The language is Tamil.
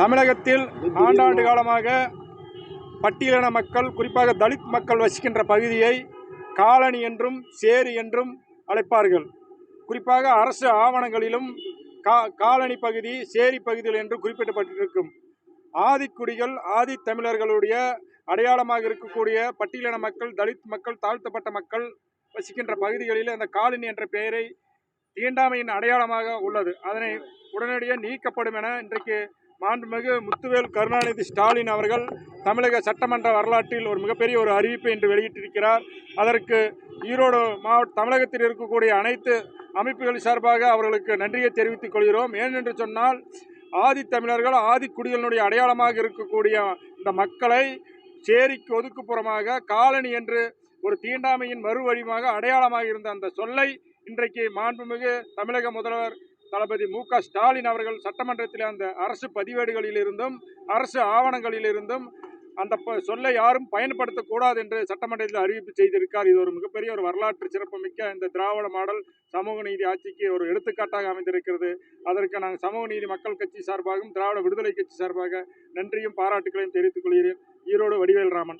தமிழகத்தில் ஆண்டாண்டு காலமாக பட்டியலின மக்கள் குறிப்பாக தலித் மக்கள் வசிக்கின்ற பகுதியை காலனி என்றும் சேரி என்றும் அழைப்பார்கள். குறிப்பாக அரசு ஆவணங்களிலும் கா காலனி பகுதி சேரி பகுதிகள் என்று குறிப்பிடப்பட்டிருக்கும். ஆதிக்குடிகள் ஆதி தமிழர்களுடைய அடையாளமாக இருக்கக்கூடிய பட்டியலின மக்கள் தலித் மக்கள் தாழ்த்தப்பட்ட மக்கள் வசிக்கின்ற பகுதிகளில் அந்த காலனி என்ற பெயரை தீண்டாமையின் அடையாளமாக உள்ளது. அதனை உடனடியாக நீக்கப்படும் என இன்றைக்கு மாண்புமிகு முத்துவேல் கருணாநிதி ஸ்டாலின் அவர்கள் தமிழக சட்டமன்ற வரலாற்றில் ஒரு மிகப்பெரிய ஒரு அறிவிப்பை இன்று வெளியிட்டிருக்கிறார். அதற்கு ஈரோடு மாவட்ட தமிழகத்தில் இருக்கக்கூடிய அனைத்து அமைப்புகள் சார்பாக அவர்களுக்கு நன்றியை தெரிவித்துக் கொள்கிறோம். ஏனென்று சொன்னால் ஆதி தமிழர்கள் ஆதி குடிகளினுடைய அடையாளமாக இருக்கக்கூடிய இந்த மக்களை சேரிக்கு ஒதுக்குப்புறமாக காலனி என்று ஒரு தீண்டாமையின் மறுவடிவமாக அடையாளமாக இருந்த அந்த சொல்லை இன்றைக்கு மாண்புமிகு தமிழக முதல்வர் தளபதி மு க ஸ்டாலின் அவர்கள் சட்டமன்றத்தில் அந்த அரசு பதிவேடுகளில் இருந்தும் அரசு ஆவணங்களில் இருந்தும் அந்த ப- சொல்லை யாரும் பயன்படுத்தக்கூடாது என்று சட்டமன்றத்தில் அறிவிப்பு செய்திருக்கார். இது ஒரு மிகப்பெரிய ஒரு வரலாற்று சிறப்புமிக்க இந்த திராவிட மாடல் சமூக நீதி ஆட்சிக்கு ஒரு எடுத்துக்காட்டாக அமைந்திருக்கிறது. அதற்கு நாங்கள் சமூக நீதி மக்கள் கட்சி சார்பாகவும் திராவிட விடுதலை கட்சி சார்பாக நன்றியும் பாராட்டுகளையும் தெரிவித்துக் கொள்கிறேன். ஈரோடு வடிவேல் ராமன்.